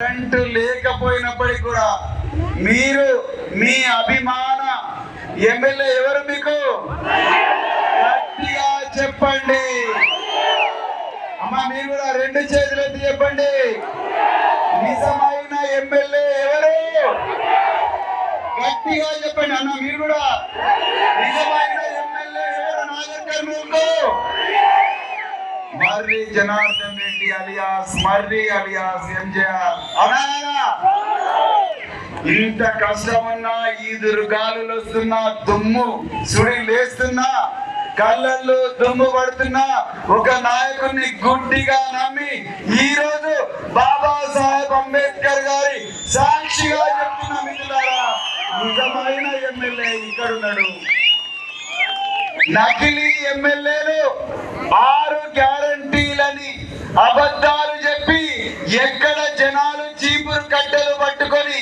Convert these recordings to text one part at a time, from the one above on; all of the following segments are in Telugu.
కరెంట్ లేకపోయినప్పటికీ కూడా మీరు మీ అభిమాన ఎమ్మెల్యే ఎవరు మీకు? గట్టిగా చెప్పండి. అమ్మా మీరు కూడా రెండు చేతులు ఎత్తి చెప్పండి. నిజమైన ఎమ్మెల్యే ఎవరు? గట్టిగా చెప్పండి. అన్న మీరు కూడా నిజమైన ఎమ్మెల్యే ఎవరు? Nagar కర్నూలుకు? Marri Janardhan Reddy alias Marri alias MJR. అవునా ఇంత కష్టమన్నా ఈదురు గాలులు వస్తున్నా దుమ్ము సుడి లేస్తున్నా కళ్ళల్లో దుమ్ము పడుతున్నా ఒక నాయకుడిని గుడ్డిగా నమ్మి ఈ రోజు బాబా సాహెబ్ అంబేద్కర్ గారి సాక్షిగా చెప్తున్న మిత్రులారా నిజమైన ఎమ్మెల్యే ఇక్కడ ఉన్నాడు నకిలీ ఎమ్మెల్యేలు ఆరు గ్యారంటీలని అబద్ధాలు చెప్పి ఎక్కడ జనాలు చీపురు కట్టెలు పట్టుకొని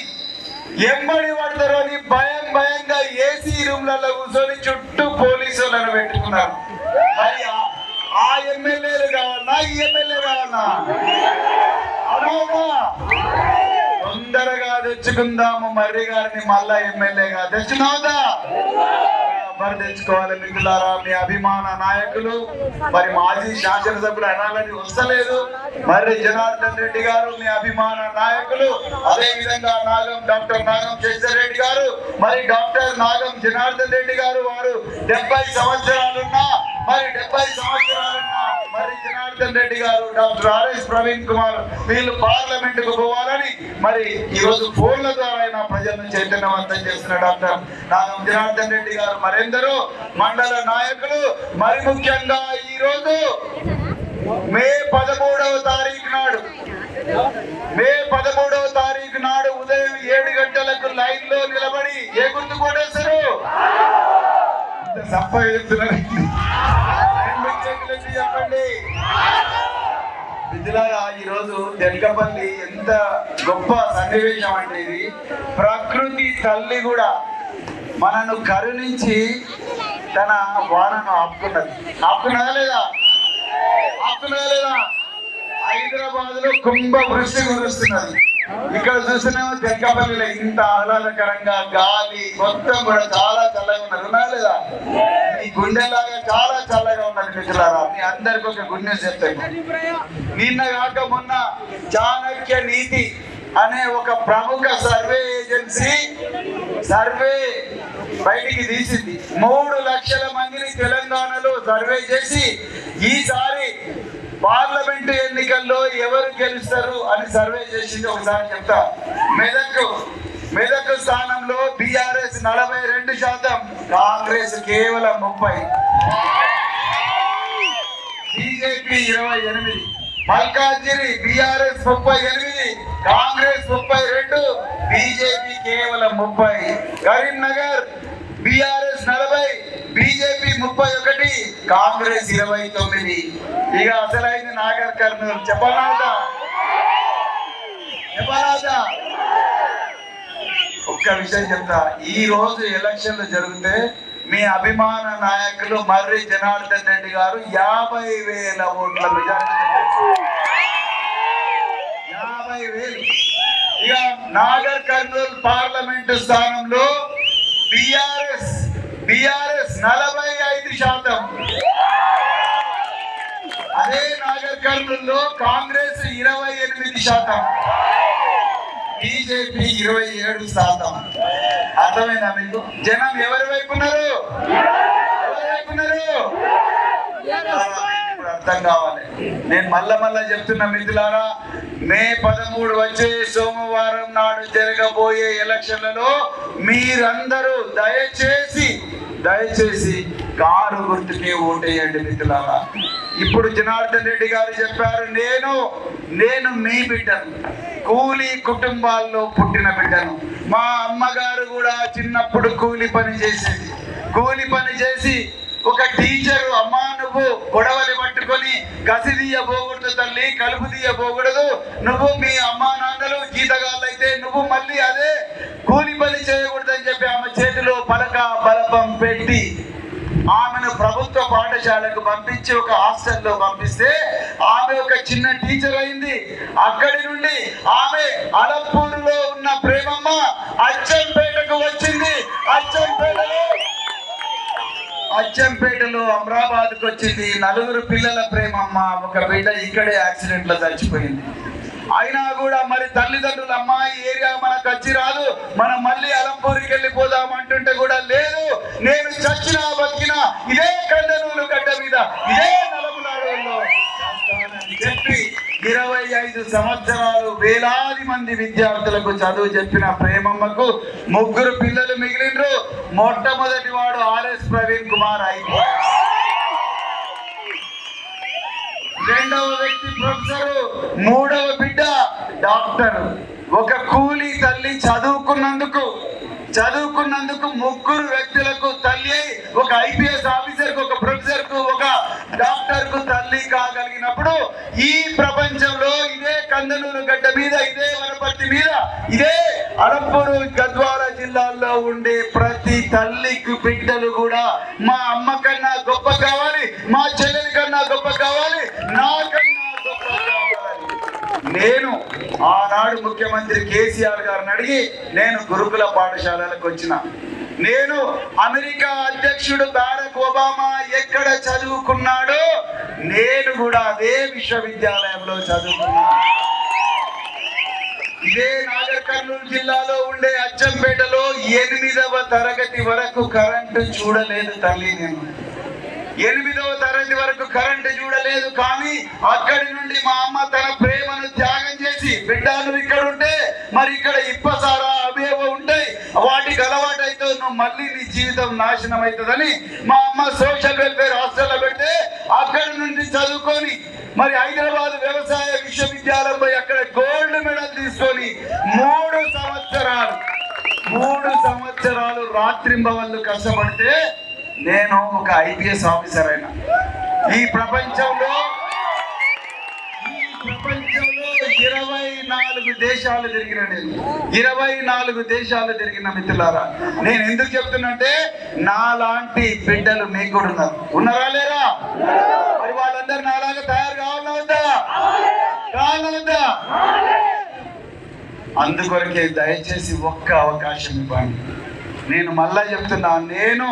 ఎమ్మడి పడతారు అని భయం భయంగా ఏసీ రూమ్లలో కూర్చొని చుట్టూ పోలీసులను పెట్టుకున్నారు. మరి ఆ- ఎమ్మెల్యేలు కావాలన్నా ఈ ఎమ్మెల్యే కావాలన్నా? అవునా తొందరగా తెచ్చుకుందాము మర్రి గారిని మళ్ళా ఎమ్మెల్యేగా తెచ్చుకుందా. మరి తెచ్చుకోవాలి మిగులారా మీ అభిమాన నాయకులు. మరి మాజీ శాసనసభ్యులు అనాలని వస్తలేదు. మరి జనార్దన్ రెడ్డి గారు మీ అభిమాన నాయకులు. అదే విధంగా నాగం డాక్టర్ నాగం శేషర్ రెడ్డి గారు మరి డాక్టర్ నాగం జనార్దన్ రెడ్డి గారు వారు డెబ్బై సంవత్సరాలున్నా మరి డెబ్బై సంవత్సరాలున్నా మరి జనార్దన్ రెడ్డి గారు డాక్టర్ ఆర్ఎస్ ప్రవీణ్ కుమార్ వీళ్ళు పార్లమెంట్కు పోవాలని మరి ఈ రోజు ఫోన్ల ద్వారా ప్రజలను చైతన్యవంతం చేస్తున్న డాక్టర్ నాగం జనార్దన్ రెడ్డి గారు. మరెందరో మండల నాయకులు మరి ముఖ్యంగా ఈ రోజు మే పదమూడవ తారీఖు నాడు మే పదమూడవ తారీఖు నాడు ఉదయం ఏడు గంటలకు లైన్లో నిలబడి ఏ గుర్తు కొట్టేశారు సప్ప చెప్తున్నారు రెండు చేతులెత్తి చెప్పండి విద్యులాగా ఈ రోజు తెలకపల్లి ఎంత గొప్ప సన్నివేశం అంటే ఇది. ప్రకృతి తల్లి కూడా మనను కరుణించి తన వానను ఆపుకున్నది. ఆపుకున్నదా లేదా? ఆపుకున్నదా లేదా? హైదరాబాద్లో కుంభ వృష్టి కురుస్తున్నది. ఇక్కడ చూస్తున్నాము తెలకపల్లిలో ఇంత ఆహ్లాదకరంగా గాలి మొత్తం కూడా చాలా చల్లగా ఉన్నది. ఉన్నా లేదా? ఈ గుండెలాగా చాలా చల్లగా ఉన్నది మిత్రులారా. మీ అందరికి ఒక గుడ్ న్యూస్ చెప్తాను. నిన్న కాక మొన్న చాణక్య నీతి అనే ఒక ప్రముఖ సర్వే ఏజెన్సీ సర్వే బయటికి తీసింది. మూడు లక్షల మందిని తెలంగాణలో సర్వే చేసి ఈసారి పార్లమెంట్ ఎన్నికల్లో ఎవరు గెలుస్తారు అని సర్వే చేసింది ఒకసారి చెప్తా. మెదక్ మెదక్ స్థానంలో బీఆర్ఎస్ నలభై రెండు శాతం కాంగ్రెస్ కేవలం ముప్పై. బీజేపీ ఇరవై ఎనిమిది. మల్కాజిరి బీఆర్ఎస్ ముప్పై ఎనిమిది కాంగ్రెస్ ముప్పై రెండు బీజేపీ కేవలం ముప్పై. కరీంనగర్ బీఆర్ఎస్ నలభై బీజేపీ ముప్పై ఒకటి కాంగ్రెస్ ఇరవై తొమ్మిది. ఇక అసలైంది నాగర్ కర్నూలు. చెప్పరాదా చెప్పరాదా ఒక్క విషయం చెప్తా. ఈ రోజు ఎలక్షన్లు జరిగితే మీ అభిమాన నాయకులు మర్రి జనార్దన్ రెడ్డి గారు యాభై వేల ఓట్ల యాభై వేలు. ఇక నాగర్ కర్నూల్ పార్లమెంటు స్థానంలో బిఆర్ఎస్ బిఆర్ఎస్ నలభై ఐదు శాతం. అదే నాగర్ కాంగ్రెస్ ఇరవై ఎనిమిది శాతం. బీజేపీ ఇరవై ఏడు శాతం. అర్థమైందా మీకు? జనం ఎవరి వైపు ఉన్నారు? ఎవరి వైపు అర్థం కావాలి. నేను మళ్ళా మళ్ళా చెప్తున్న మిత్రులారా మే పదమూడు వచ్చే సోమవారం నాడు జరగబోయే ఎలక్షన్లలో మీరందరూ దయచేసి దయచేసి కారు గుర్తుకే ఓటేయండి మిత్రులారా. ఇప్పుడు జనార్దన్ రెడ్డి గారు చెప్పారు నేను నేను మీ బిడ్డను కూలీ కుటుంబాల్లో పుట్టిన బిడ్డను. మా అమ్మగారు కూడా చిన్నప్పుడు కూలి పని చేసేది. కూలి పని చేసి ఒక టీచరు అమ్మా నువ్వు గొడవలు పట్టుకొని కసి తీయబోకూడదు తల్లి కలుపు తీయబోకూడదు. నువ్వు మీ అమ్మా నాన్నలు గీతగాళ్ళు అయితే నువ్వు మళ్ళీ అదే కూలి పని చేయకూడదు అని చెప్పి ఆమె చేతిలో పలక బలపం పెట్టి ఆమెను ప్రభుత్వ పాఠశాలకు పంపించి ఒక హాస్టల్లో పంపిస్తే ఆమె ఒక చిన్న టీచర్ అయింది. అక్కడి నుండి ఆమె అలప్పూరులో ఉన్న ప్రేమమ్మ అచ్చంపేటకు వచ్చింది. అచ్చంపేటలో అచ్చంపేటలో అమరాబాద్కు వచ్చింది నలుగురు పిల్లల ప్రేమమ్మ. ఒక బిడ్డ ఇక్కడే యాక్సిడెంట్లో చచ్చిపోయింది. అయినా కూడా మరి తల్లిదండ్రులు అమ్మాయి ఏరియా మనకు వచ్చి రాదు. మనం మళ్ళీ అలంపూరికి వెళ్ళిపోదాం అంటుంటే కూడా లేదు. నేను చచ్చినా బతికినా ఇదే కండనూరు గడ్డ మీద ఇదే నలమలాడలో చెప్పి ఇరవై ఐదు సంవత్సరాలు వేలాది మంది విద్యార్థులకు చదువు చెప్పిన ప్రేమమ్మకు ముగ్గురు పిల్లలు మిగిలిండ్రు. మొట్టమొదటి వాడు ఆర్ఎస్ ప్రవీణ్ కుమార్ ఐపీఎస్ రెండవ వ్యక్తి ప్రొఫెసర్ మూడవ బిడ్డ డాక్టర్. ఒక కూలీ తల్లి చదువుకున్నందుకు చదువుకున్నందుకు ముగ్గురు వ్యక్తులకు తల్లి అయి ఒక ఐపీఎస్ ఆఫీసర్కు ఒక ప్రొఫెసర్కు ఒక డాక్టర్కు తల్లి కాగలిగినప్పుడు ఈ ప్రపంచంలో ఇదే కందనూరు గడ్డ మీద ఇదే వనపర్తి మీద ఇదే అలంపూరు గద్వాల జిల్లాల్లో ఉండే ప్రతి తల్లికి బిడ్డలు కూడా మా అమ్మ కన్నా గొప్ప కావాలి మా చెల్లెలి కన్నా గొప్ప కావాలి నాకన్నా గొప్ప కావాలి. నేను ఆనాడు ముఖ్యమంత్రి కేసీఆర్ గారిని అడిగి నేను గురుకుల పాఠశాలలకు వచ్చిన. నేను అమెరికా అధ్యక్షుడు బారక్ ఒబామా ఎక్కడ చదువుకున్నాడో నేను కూడా అదే విశ్వవిద్యాలయంలో చదువుకున్నాను. ఇదే నాగర్ కర్నూలు జిల్లాలో ఉండే అచ్చంపేటలో ఎనిమిదవ తరగతి వరకు కరెంటు చూడలేదు తల్లి నేను. ఎనిమిదవ తరగతి వరకు కరెంటు చూడలేదు కానీ అక్కడి నుండి మా అమ్మ తన ప్రేమను త్యాగం చేసి బిడ్డలు ఇక్కడ ఉంటే మరి ఇక్కడ ఇప్పసారా అవేవో ఉంటాయి. వాటికి అలవాటు అయితే నువ్వు మళ్ళీ నీ జీవితం నాశనం అవుతుందని మా అమ్మ సోషల్ వెల్ఫేర్ హాస్టల్లో పెడితే అక్కడి నుండి చదువుకొని మరి హైదరాబాద్ వ్యవసాయ విశ్వవిద్యాలయం పోయి అక్కడ గోల్డ్ మెడల్ తీసుకొని మూడు సంవత్సరాలు మూడు సంవత్సరాలు రాత్రింబవళ్ళు కష్టపడితే నేను ఒక ఐపీఎస్ ఆఫీసర్ అయినా. ఈ ప్రపంచంలో దేశాలు తిరిగిన నేను. ఇరవై నాలుగు దేశాలు తిరిగిన మిత్రులారా నేను ఎందుకు చెప్తున్నంటే నాలాంటి బిడ్డలు మీకు కూడా ఉన్నారు. ఉన్నారా లేరా? మరి వాళ్ళందరూ నాలాగా తయారు కావాలా వద్దా? కావాలా అందుకొరకే దయచేసి ఒక్క అవకాశం ఇవ్వండి. నేను మళ్ళా చెప్తున్నా నేను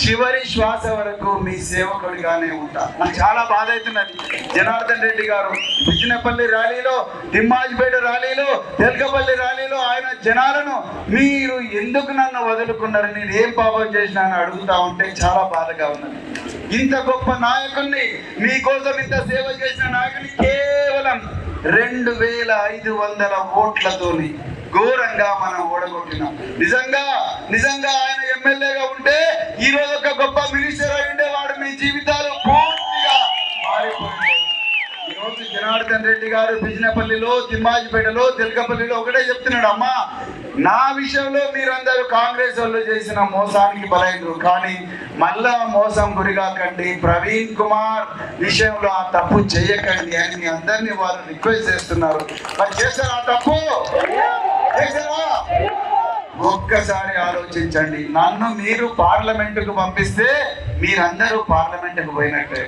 చివరి శ్వాస వరకు మీ సేవకుడిగానే ఉంటా. నాకు చాలా బాధ అవుతున్నది. జనార్దన్ రెడ్డి గారు విజనపల్లి ర్యాలీలో తిమ్మాజిపేట ర్యాలీలో తెలకపల్లి ర్యాలీలో ఆయన జనాలను మీరు ఎందుకు నన్ను వదులుకున్నారు? నేను ఏం పాపం చేసినా? అని అడుగుతా ఉంటే చాలా బాధగా ఉన్నది. ఇంత గొప్ప నాయకుడిని మీకోసం ఇంత సేవ చేసిన నాయకుని కేవలం రెండు వేల ఐదు వందల ఓట్లతోని ఘోరంగా మనం ఓడగొట్టినాం. నిజంగా నిజంగా ఆయన ఎమ్మెల్యేగా ఉంటే ఈ రోజు ఒక గొప్ప మినిస్టర్ అయి ఉండేవాడు మీ జీవితాలు పూర్తిగా మారిపోయింది. ఈరోజు జనార్దన్ రెడ్డి గారు బిజినపల్లిలో తిమ్మాజిపేటలో తెలకపల్లిలో ఒకటే చెప్తున్నాడు అమ్మా నా విషయంలో మీరందరూ కాంగ్రెస్ వాళ్ళు చేసిన మోసానికి బలైనరు కానీ మళ్ళా మోసం గురిగాకండి. ప్రవీణ్ కుమార్ విషయంలో ఆ తప్పు చేయకండి అని మీ అందరినీ వారు రిక్వెస్ట్ చేస్తున్నారు. మరి చేస్తారు ఆ తప్పు? ఒక్కసారి ఆలోచించండి. నన్ను మీరు పార్లమెంటుకు పంపిస్తే మీరందరూ పార్లమెంటుకు పోయినట్టే.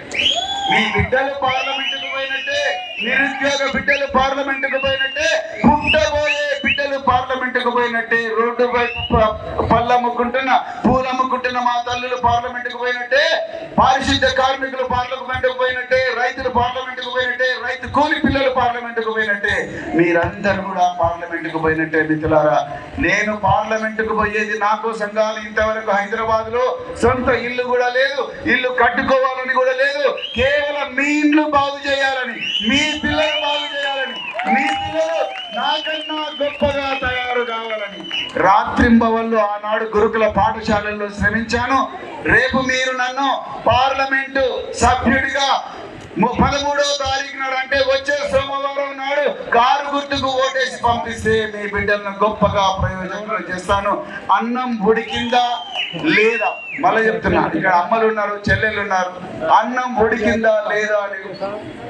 మీ బిడ్డలు పార్లమెంటుకు పోయినట్టే. నిరుద్యోగ బిడ్డలు పార్లమెంటుకు పోయినట్టే. పుట్టబోయే బిడ్డలు పార్లమెంటుకు పోయినట్టే రోడ్డు వైపు ప- పళ్ళు అమ్ముకుంటున్న పూలు అమ్ముకుంటున్న మా తల్లులు పార్లమెంటుకు పోయినట్టే పారిశుద్ధ్య కార్మికులు పార్లమెంటుకు పోయినట్టే రైతులు పార్లమెంటుకు పోయినట్టే రైతు కూలి పిల్లలు పార్లమెంటుకు పోయినట్టే. మీరందరూ కూడా పార్లమెంటుకు పోయినట్టే మిత్రులారా. నేను పార్లమెంటుకు పోయేది నా కోసం కాదు ఇంతవరకు హైదరాబాద్లో సొంత ఇల్లు కూడా లేదు ఇల్లు కట్టుకోవాలని కూడా లేదు. కేవలం మీ ఇండ్లు బాగు చేయాలని మీ పిల్లలు బాగు చేయాలి మీ పిల్లలు నాకన్నా గొప్పగా తయారు కావాలని రాత్రింబవళ్ళు ఆనాడు గురుకుల పాఠశాలల్లో శ్రమించాను. రేపు మీరు నన్ను పార్లమెంటు సభ్యుడిగా పదమూడవ తారీఖు నాడు అంటే వచ్చే సోమవారం నాడు కారు గుర్తుకు ఓటేసి పంపిస్తే మీ బిడ్డలను గొప్పగా ప్రయోజనం చేస్తాను. అన్నం ఉడికిందా లేదా మళ్ళీ చెప్తున్నా ఇక్కడ అమ్మలు ఉన్నారు చెల్లెలు ఉన్నారు. అన్నం ఉడికిందా లేదా అని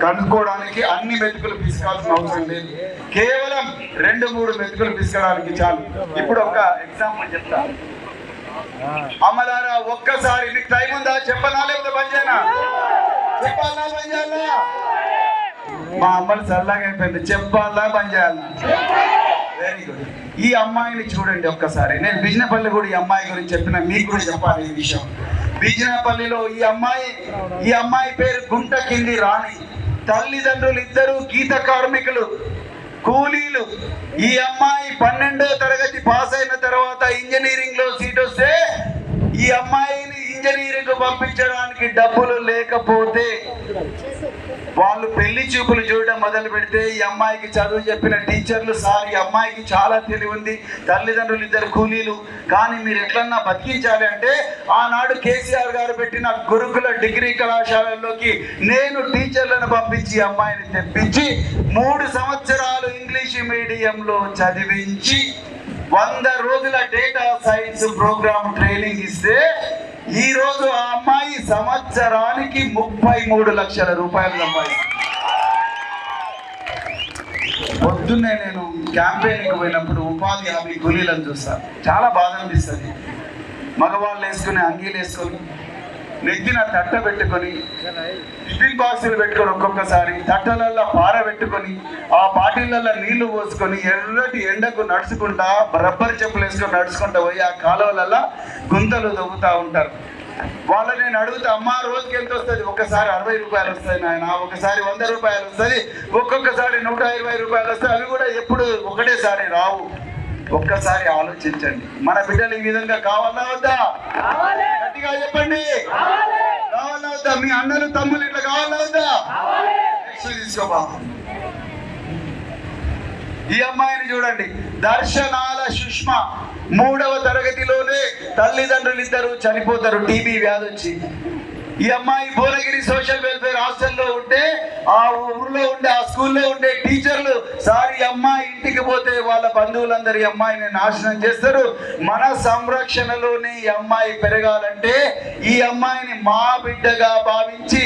కనుక్కోవడానికి అన్ని మెతుకులు పిసకాల్సిన అవసరం లేదు. కేవలం రెండు మూడు మెతుకులు పిసకడానికి చాలు. ఇప్పుడు ఒక ఎగ్జాంపుల్ చెప్తాను అమ్మలారా ఒక్కసారి నీకు టైం ఉందా? చెప్పనా? లేకపోతే పని చెప్పాలా మా అమ్మని చల్లగా అయిపోయింది. చెప్పాలా పని చేయాలా వెరీ గుడ్ ఈ అమ్మాయిని చూడండి ఒక్కసారి. నేను బిజినపల్లి కూడా ఈ అమ్మాయి గురించి చెప్పిన మీకు కూడా చెప్పాలి ఈ విషయం. బిజినపల్లిలో ఈ అమ్మాయి ఈ అమ్మాయి పేరు గుంట కింది రాణి. తల్లిదండ్రులు ఇద్దరు గీత కార్మికులు కూలీలు. ఈ అమ్మాయి పన్నెండో తరగతి పాస్ అయిన తర్వాత ఇంజనీరింగ్లో సీట్ వస్తే ఈ అమ్మాయి ఇంజనీరింగ్ పంపించడానికి డబ్బులు లేకపోతే వాళ్ళు పెళ్ళి చూపులు చూడడం మొదలు పెడితే ఈ అమ్మాయికి చదువు చెప్పిన టీచర్లు సార్ ఈ అమ్మాయికి చాలా తెలివి ఉంది తల్లిదండ్రులు ఇద్దరు కూలీలు. కానీ మీరు ఎట్లన్నా బతికించాలి అంటే ఆనాడు కేసీఆర్ గారు పెట్టిన గురుకుల డిగ్రీ కళాశాలల్లోకి నేను టీచర్లను పంపించి అమ్మాయిని తెప్పించి మూడు సంవత్సరాలు ఇంగ్లీష్ మీడియంలో చదివించి వంద రోజుల డేటా సైన్స్ ప్రోగ్రామ్ ట్రైనింగ్ ఇస్తే ఈ రోజు ఆ అమ్మాయి సంవత్సరానికి ముప్పై మూడు లక్షల రూపాయలు సంపాదిస్తుంది పొద్దున్నే నేను క్యాంపెయిన్కి పోయినప్పుడు ఉపాధి హామీ కూలీలను చూస్తాను చాలా బాధ అనిపిస్తుంది. మగవాళ్ళు వేసుకుని అంగీలు వేసుకొని నెత్తిన తట్ట పెట్టుకొని టిఫిన్ బాక్సులు పెట్టుకొని ఒక్కొక్కసారి తట్టలల్లో పార పెట్టుకొని ఆ బాటిళ్ళల్లో నీళ్ళు పోసుకొని ఎర్రటి ఎండకు నడుచుకుంటా రబ్బర్ చెప్పులు వేసుకొని నడుచుకుంటా పోయి ఆ కాలువలల్లో గుంతలు దవ్వుతా ఉంటారు. వాళ్ళ నేను అడుగుతా అమ్మా రోజుకి ఎంత వస్తుంది? ఒకసారి అరవై రూపాయలు వస్తాయి నాయన ఒకసారి వంద రూపాయలు వస్తుంది ఒక్కొక్కసారి నూట ఇరవై రూపాయలు వస్తాయి. అవి కూడా ఎప్పుడు ఒకటేసారి రావు. ఒక్కసారి ఆలోచించండి. మన బిడ్డలు ఈ విధంగా కావాలా వద్దా? గట్టిగా చెప్పండి. కావాలా. వద్దా? మీ అన్నలు తమ్ములు ఇట్లా కావాలా వద్దా? తీసుకోబా ఈ అమ్మాయిని చూడండి. దర్శనాల సుష్మ మూడవ తరగతిలోనే తల్లిదండ్రులు ఇద్దరు చనిపోతారు. టీబీ వ్యాధి వచ్చి. ఈ అమ్మాయి భువనగిరి సోషల్ వెల్ఫేర్ హాస్టల్లో ఉంటే ఆ ఊర్లో ఉండే ఆ స్కూల్లో ఉండే టీచర్లు సార్ ఈ అమ్మాయి ఇంటికి పోతే వాళ్ళ బంధువులందరూ ఈ అమ్మాయిని నాశనం చేస్తారు. మన సంరక్షణలోనే ఈ అమ్మాయి పెరగాలంటే ఈ అమ్మాయిని మా బిడ్డగా భావించి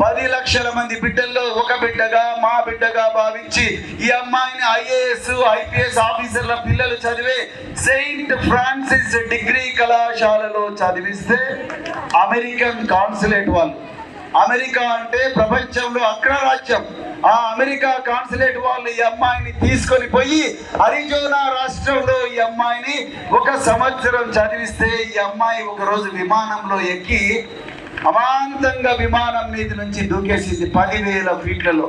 పది లక్షల మంది బిడ్డల్లో ఒక బిడ్డగా మా బిడ్డగా భావించి ఈ అమ్మాయిని ఐఏఎస్ ఐపీఎస్ ఆఫీసర్ల పిల్లలు చదివే సెయింట్ ఫ్రాన్సిస్ డిగ్రీ కళాశాలలో చదివిస్తే అమెరికన్ కాన్సులేట్ వాళ్ళు. అమెరికా అంటే ప్రపంచంలో అగ్రరాజ్యం. ఆ అమెరికా కాన్సులేట్ వాళ్ళు ఈ అమ్మాయిని తీసుకొని పోయి అరిజోనా రాష్ట్రంలో ఈ అమ్మాయిని ఒక సంవత్సరం చదివిస్తే ఈ అమ్మాయి ఒక రోజు విమానంలో ఎక్కి అమాంతంగా విమానం మీద నుంచి దూకేసింది పదివేల ఫీట్లలో.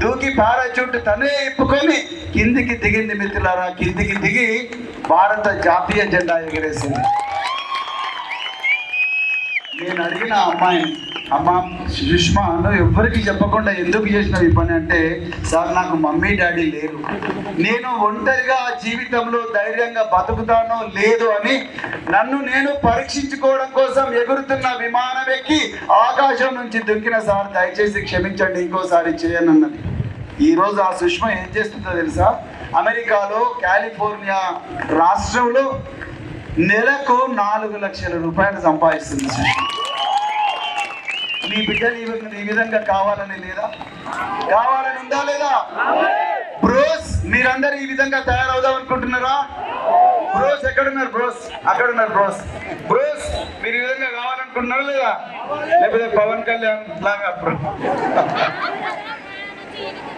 దూకి పారాచూట్ తనే ఇప్పుకొని కిందికి దిగింది మిత్రులారా కిందికి దిగి భారత జాతీయ జెండా ఎగరేసింది. నేను అడిగిన అమ్మాయిని అమ్మ సుష్మా నువ్వు ఎవ్వరికి చెప్పకుండా ఎందుకు చేసినావు ఈ పని అంటే సార్ నాకు మమ్మీ డాడీ లేరు. నేను ఒంటరిగా జీవితంలో ధైర్యంగా బతుకుతానో లేదు అని నన్ను నేను పరీక్షించుకోవడం కోసం ఎగురుతున్న విమానం ఎక్కి ఆకాశం నుంచి దుంకిన సార్ దయచేసి క్షమించండి ఇంకోసారి చేయనన్నది. ఈరోజు ఆ సుష్మ ఏం చేస్తుందో తెలుసా? అమెరికాలో కాలిఫోర్నియా రాష్ట్రంలో నెలకు నాలుగు లక్షల రూపాయలు సంపాదిస్తుంది మీ బిడ్డలు ఈ విధంగా- ఈ విధంగా కావాలని లేదా? కావాలని ఉందా లేదా? బ్రోస్ మీరందరూ ఈ విధంగా తయారవుదాం అనుకుంటున్నారా? బ్రోస్ ఎక్కడున్నారు బ్రోస్? అక్కడ ఉన్నారు బ్రోస్. బ్రోస్ మీరు ఈ విధంగా కావాలనుకుంటున్నారా లేదా? లేకపోతే పవన్ కళ్యాణ్ లాగా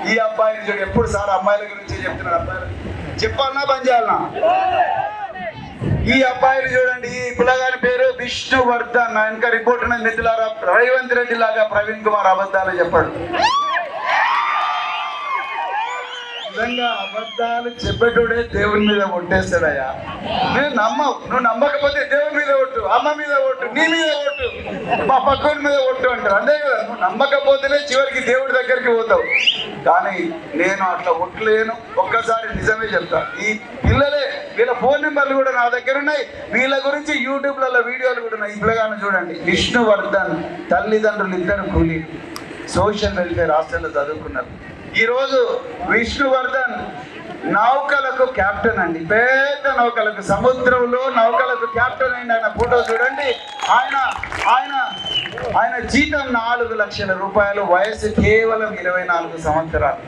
ఈ అబ్బాయిని చూడు ఎప్పుడు సార్ అమ్మాయిల గురించి చెప్తున్నారు అబ్బాయిలు? చెప్పాలన్నా పని చేయాలన్నా ఈ అబ్బాయిని చూడండి ఈ పిల్లగాని పేరు విష్ణువర్ధన్. ఇంకా వెనక రిపోర్ట్ ఉన్నది మిత్రులారా రేవంత్ రెడ్డి లాగా ప్రవీణ్ కుమార్ అబద్ధాలు చెప్పాడు. నిజంగా అబద్ధాలు చెప్పేటోడే దేవుని మీద ఒట్టేస్తాడయ్యా. నేను నమ్మవు నువ్వు నమ్మకపోతే దేవుని మీద ఒట్టు అమ్మ మీద ఒట్టు నీ మీద ఒట్టు మా పక్కన మీద ఒట్టు అంటారు. అంతే కదా నువ్వు నమ్మకపోతేనే చివరికి దేవుడి దగ్గరికి పోతావు. కానీ నేను అట్లా ఒట్లేను ఒక్కసారి నిజమే చెప్తా. ఈ పిల్లలే వీళ్ళ ఫోన్ నెంబర్లు కూడా నా దగ్గర ఉన్నాయి. వీళ్ళ గురించి యూట్యూబ్లలో వీడియోలు కూడా ఉన్నాయి. ఈ చూడండి. విష్ణువర్ధన్ తల్లిదండ్రులు ఇద్దరు కూలీ సోషల్ వెల్ఫేర్ హాస్టల్లో చదువుకున్నారు. ఈరోజు విష్ణువర్ధన్ నౌకలకు కెప్టెన్ అండి. పెద్ద నౌకలకు సముద్రంలో నౌకలకు క్యాప్టెన్ అండి ఆయన ఫోటో చూడండి. ఆయన ఆయన ఆయన జీతం నాలుగు లక్షల రూపాయలు వయసు కేవలం ఇరవై నాలుగు సంవత్సరాలు.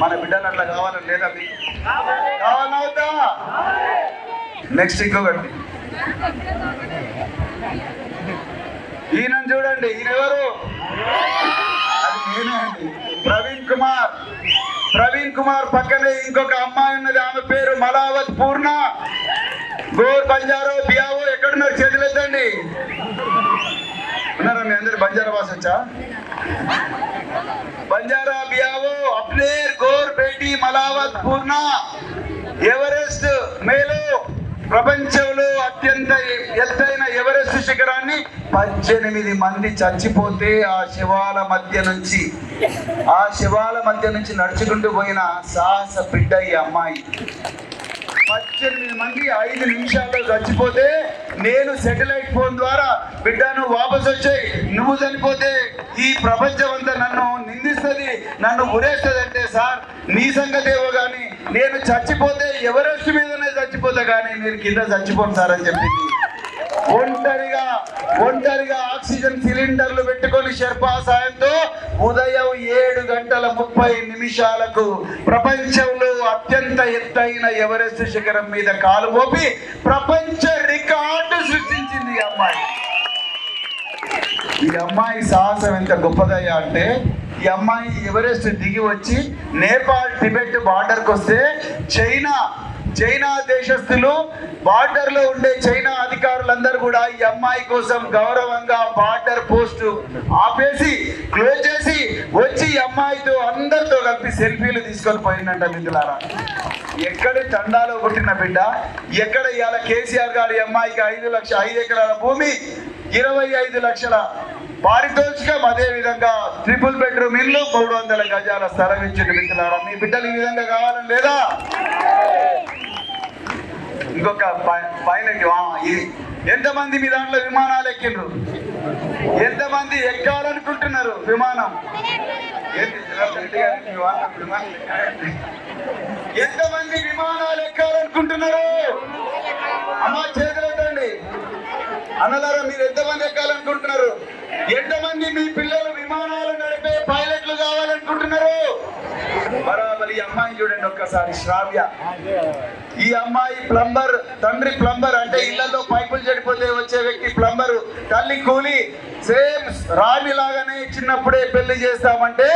మన బిడ్డలు అట్లా కావాలని లేదా మీకు కావాలవుతా నెక్స్ట్ ఇంకొకటి. ఈయన చూడండి. ఈయన ఎవరు అది నేనే అండి. ప్రవీణ్ కుమార్. ప్రవీణ్ కుమార్ పక్కనే ఇంకొక అమ్మాయి ఉన్నది. ఆమె పేరు మలావత్ పూర్ణ. గోర్ బంజారో బియావో ఎక్కడున్నారు? చేతులు ఎత్తండి ఉన్నారా మీ అందరు? బంజారా భాష వచ్చా? బంజారా బియావో అప్నేర్ గోర్ బేటీ మలావత్ పూర్ణ. ఎవరెస్ట్ మేలు ప్రపంచంలో అత్యంత ఎత్తైన ఎవరెస్ట్ శిఖరాన్ని పద్దెనిమిది మంది చచ్చిపోతే ఆ శివాల మధ్య నుంచి ఆ శివాల మధ్య నుంచి నడుచుకుంటూ పోయిన సాహస బిడ్డ ఈ అమ్మాయి. పద్దెనిమిది మంది ఐదు నిమిషాల్లో చచ్చిపోతే నేను సెటిలైట్ ఫోన్ ద్వారా బిడ్డ నువ్వు వాపస్ వచ్చాయి నువ్వు చనిపోతే ఈ ప్రపంచం అంతా నన్ను నిందిస్తుంది నన్ను ఉరేస్తుంది అంటే సార్ నీ సంగతేవో కానీ నేను చచ్చిపోతే ఎవరెస్ట్ మీదనే చచ్చిపోతా కానీ మీరు కింద చచ్చిపోను సార్ అని చెప్పింది. ఒంటరిగా ఆక్సిజన్ సిలిండర్లు పెట్టుకొని షెర్పా సాయంతో ఉదయం ఏడు గంటల ముప్పై నిమిషాలకు ప్రపంచంలో అత్యంత ఎత్తైన ఎవరెస్ట్ శిఖరం మీద కాలు మోపి ప్రపంచ రికార్డు సృష్టించింది ఈ అమ్మాయి. ఈ అమ్మాయి సాహసం ఎంత గొప్పదయ్యా అంటే ఈ అమ్మాయి ఎవరెస్ట్ దిగి వచ్చి నేపాల్ టిబెట్ బార్డర్కి వస్తే చైనా చైనా దేశస్థులు బార్డర్లో ఉండే చైనా అధికారులందరూ కూడా ఈ అమ్మాయి కోసం గౌరవంగా బార్డర్ పోస్ట్ ఆపేసి క్లోజ్ చేసి వచ్చి అమ్మాయితో అందరితో కలిపి సెల్ఫీలు తీసుకొని పోయిందంట మిత్రులారా. ఎక్కడ తండాలో పుట్టిన బిడ్డ ఎక్కడ ఇవాళ కేసీఆర్ గారి అమ్మాయికి ఐదు లక్ష ఐదు ఎకరాల భూమి ఇరవై ఐదు లక్షల పారితోషికం అదే విధంగా ట్రిపుల్ బెడ్రూమ్ ఇల్లు మూడు వందల గజాల స్థలం ఇచ్చిన మిత్రులారా. మీ బిడ్డలు ఈ విధంగా కావాలని లేదా? ఇంకొక పైలట్ ఇది ఎంతమంది మీ దాంట్లో విమానాలు ఎక్కిండ్రు? ఎంతమంది ఎక్కాలనుకుంటున్నారు విమానం? ఎంతమంది విమానాలు ఎక్కాలనుకుంటున్నారు? అమ్మ చేతులండి అన్నలారా మీరు ఎంతమంది ఎక్కాలనుకుంటున్నారు? ఎంతమంది మీ పిల్లలు విమానాలు నడిపే పైలట్లు కావాలనుకుంటున్నారు? బరాబర్ ఈ అమ్మాయిని చూడండి ఒక్కసారి శ్రావ్య. ఈ అమ్మాయి ప్లంబర్ తండ్రి ప్లంబర్ అంటే ఇళ్ళలో పైపులు చెడిపోతే వచ్చే వ్యక్తి ప్లంబర్. తల్లి కూలి సేమ్ రావి లాగానే చిన్నప్పుడే పెళ్ళి చేస్తామంటే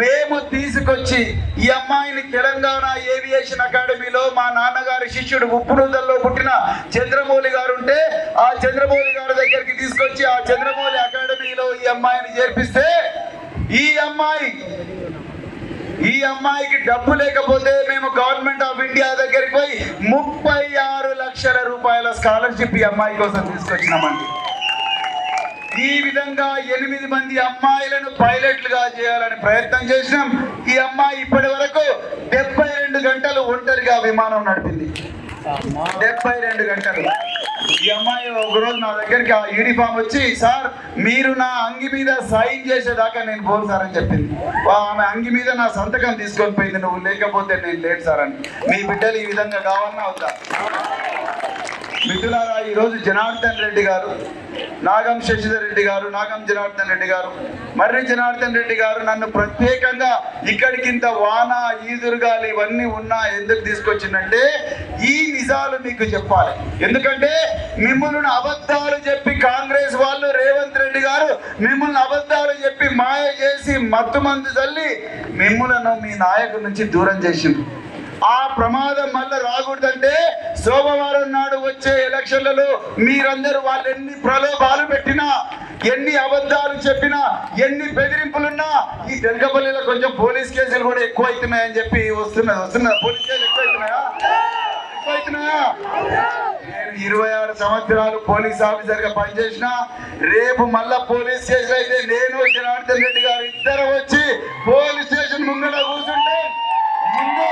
మేము తీసుకొచ్చి ఈ అమ్మాయిని తెలంగాణ ఏవియేషన్ అకాడమీలో మా నాన్నగారి శిష్యుడు ఉప్పునూదల్లో పుట్టిన చంద్రమౌళి గారు ఉంటే ఆ చంద్రమౌళి గారి దగ్గరికి తీసుకొచ్చి ఆ చంద్రమౌళి అకాడమీలో ఈ అమ్మాయిని చేర్పిస్తే ఈ అమ్మాయి ఈ అమ్మాయికి డబ్బు లేకపోతే మేము గవర్నమెంట్ ఆఫ్ ఇండియా దగ్గరికి పోయి ముప్పై ఆరు లక్షల రూపాయల స్కాలర్షిప్ ఈ అమ్మాయి కోసం తీసుకొచ్చినామండి. ఈ విధంగా ఎనిమిది మంది అమ్మాయిలను పైలట్లుగా చేయాలని ప్రయత్నం చేసినాం. ఈ అమ్మాయి ఇప్పటి వరకు డెబ్బై రెండు గంటలు ఒంటరిగా విమానం నడిపింది. డెబ్బై రెండు గంటలు. ఈ అమ్మాయి ఒక రోజు నా దగ్గరికి ఆ యూనిఫామ్ వచ్చి సార్ మీరు నా అంగి మీద సైన్ చేసేదాకా నేను పోను సార్ అని చెప్పింది. ఆమె అంగి మీద నా సంతకం తీసుకొని పోయింది నువ్వు లేకపోతే నేను లేట్ సార్ అని. మీ బిడ్డలు ఈ విధంగా కావాలన్నా అవుతా. మిత్రులారా ఈరోజు జనార్దన్ రెడ్డి గారు నాగం శశిధర్ రెడ్డి గారు నాగం జనార్దన్ రెడ్డి గారు మర్రి జనార్దన్ రెడ్డి గారు నన్ను ప్రత్యేకంగా ఇక్కడికింత వాన ఈదురుగాలు ఇవన్నీ ఉన్నా ఎందుకు తీసుకొచ్చిందంటే ఈ నిజాలు మీకు చెప్పాలి. ఎందుకంటే మిమ్మల్ని అబద్ధాలు చెప్పి కాంగ్రెస్ వాళ్ళు రేవంత్ రెడ్డి గారు మిమ్మల్ని అబద్ధాలు చెప్పి మాయ చేసి మత్తు మందు చల్లి మిమ్మలను మీ నాయకుడి నుంచి దూరం చేసింది ఆ ప్రమాదం మళ్ళీ రాకూడదంటే సోమవారం నాడు వచ్చే ఎలక్షన్లలో మీరందరూ వాళ్ళు ఎన్ని ప్రలోభాలు పెట్టినా ఎన్ని అబద్ధాలు చెప్పినా ఎన్ని బెదిరింపులున్నా ఈ తెలకపల్లిలో కొంచెం పోలీస్ కేసులు కూడా ఎక్కువ అవుతున్నాయని చెప్పి వస్తున్నది. వస్తున్నది? పోలీస్ కేసులు ఎక్కువ అవుతున్నాయా ఎక్కువ అవుతున్నాయా నేను ఇరవై ఆరు సంవత్సరాలు పోలీస్ ఆఫీసర్గా పనిచేసిన రేపు మళ్ళా పోలీస్ స్టేషన్ అయితే నేను జనార్దన్ రెడ్డి గారు ఇద్దరు వచ్చి పోలీస్ స్టేషన్ ముంగడ కూర్చుంటే ముందు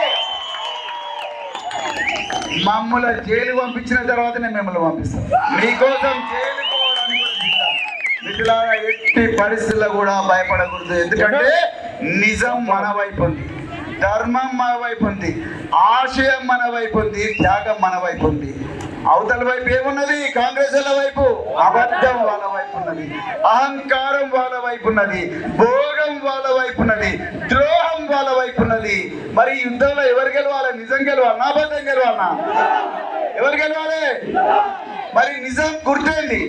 మమ్మల్ని జైలు పంపించిన తర్వాతనే మిమ్మల్ని పంపిస్తాం మీకోసం జైలు పోవడానికి ఎట్టి పరిస్థితుల్లో కూడా భయపడకూడదు. ఎందుకంటే నిజం మన వైపు ఉంది. ధర్మం మన వైపు ఉంది. ఆశయం మన వైపు ఉంది. త్యాగం మన వైపు ఉంది. అవతల వైపు ఏమున్నది? కాంగ్రెస్ వాళ్ళ వైపు. అబద్ధం వాళ్ళ వైపు ఉన్నది. అహంకారం వాళ్ళ వైపు ఉన్నది. భోగం వాళ్ళ వైపు ఉన్నది. ద్రోహం వాళ్ళ వైపు ఉన్నది. మరి యుద్ధంలో ఎవరు గెలవాలి? నిజం గెలవాలనా అబద్ధం గెలవాలనా ఎవరు గెలవాలి? మరి నిజం గుర్తేంది?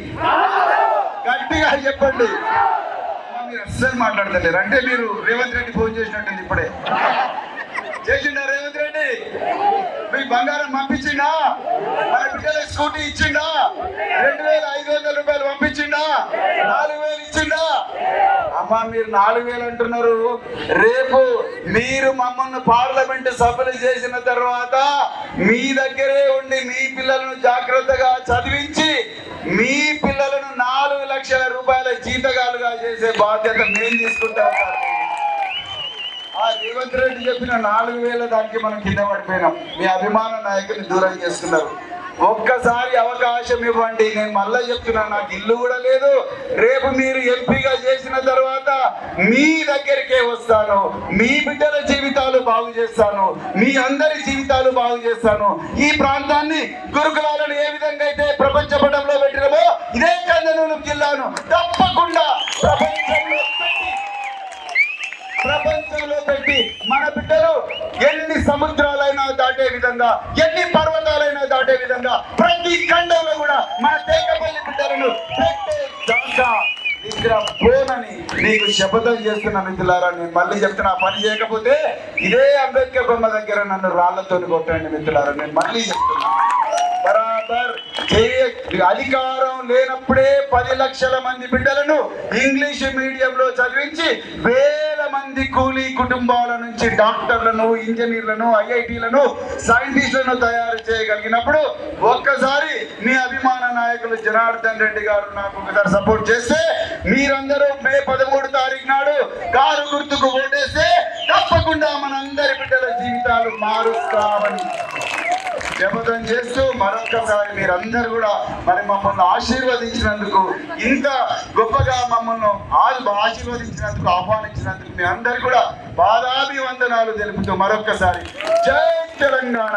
గట్టిగా చెప్పండి. మీరు అస్సలు మాట్లాడతలేరు. అంటే మీరు రేవంత్ రెడ్డి ఫోన్ చేసినట్టుంది ఇప్పుడే చేసిండా రేవంత్ రెడ్డి మీకు బంగారం పంపించిందా మన బిడ్డలకు స్కూటీ ఇచ్చిండా? రెండు వేల ఐదు వందల రూపాయలు పంపించిండా? నాలుగు వేలు ఇచ్చిండా? అమ్మా మీరు నాలుగు వేలు అంటున్నారు. రేపు మీరు మమ్మల్ని పార్లమెంట్ సభలు చేసిన తర్వాత మీ దగ్గరే ఉండి మీ పిల్లలను జాగ్రత్తగా చదివించి మీ పిల్లలను నాలుగు లక్షల రూపాయల జీతగాలుగా చేసే బాధ్యత మేము తీసుకుంటాం సార్. ఆ రేవంత్ రెడ్డి చెప్పిన నాలుగు వేల దానికి మనం కింద పడిపోయినాం. మీ అభిమాన నాయకుని దూరం చేస్తున్నారు ఒక్కసారి అవకాశం ఇవ్వండి. నేను మళ్ళా చెప్తున్నాను నాకు ఇల్లు కూడా లేదు. రేపు మీరు ఎంపీగా చేసిన తర్వాత మీ దగ్గరికే వస్తాను. మీ బిడ్డల జీవితాలు బాగు చేస్తాను. మీ అందరి జీవితాలు బాగు చేస్తాను. ఈ ప్రాంతాన్ని గురుకులాలను ఏ విధంగా అయితే ప్రపంచ పటంలో పెట్టినమో ఇదే కందనూరు జిల్లాను తప్పకుండా ప్రపంచంలో పెట్టి ప్రపంచంలో పెట్టి మన బిడ్డలు ఎన్ని సముద్రాలైనా దాటే విధంగా ఎన్ని పర్వతాలైనా దాటే విధంగా ప్రతి ఖండంలో కూడా మన తేకపల్లి బిడ్డలను పెట్టే దాకా ఇక్కడ పోనని నీకు శపథం చేస్తున్న మిత్రులారా నేను మళ్ళీ చెప్తున్నా పని చేయకపోతే ఇదే అంబేద్కర్ బొమ్మ దగ్గర నన్ను రాళ్ళతో కొట్టండి మిత్రులారా నేను మళ్ళీ చెప్తున్నా. బరాబర్ అధికారం లేనప్పుడే పది లక్షల మంది బిడ్డలను ఇంగ్లీష్ మీడియంలో చదివించి వే మంది కూలీ కుటుంబాల నుంచి డాక్టర్లను ఇంజనీర్లను ఐఐటీలను సైంటిస్టులను తయారు చేయగలిగినప్పుడు ఒక్కసారి మీ అభిమాన నాయకులు జనార్దన్ రెడ్డి గారు నాకు ఒకసారి సపోర్ట్ చేస్తే మీరందరూ మే పదమూడు తారీఖు నాడు కారు గుర్తుకు ఓటేస్తే తప్పకుండా మనందరి బిడ్డల జీవితాలు మారుస్తామని. శపథం చేస్తూ మరొక్కసారి మీరందరూ కూడా మరి మమ్మల్ని ఆశీర్వదించినందుకు ఇంత గొప్పగా మమ్మల్ని ఆశీర్వదించినందుకు ఆహ్వానించినందుకు మీ అందరు కూడా పాదాభివందనాలు తెలుపుతూ మరొక్కసారి. జై తెలంగాణ!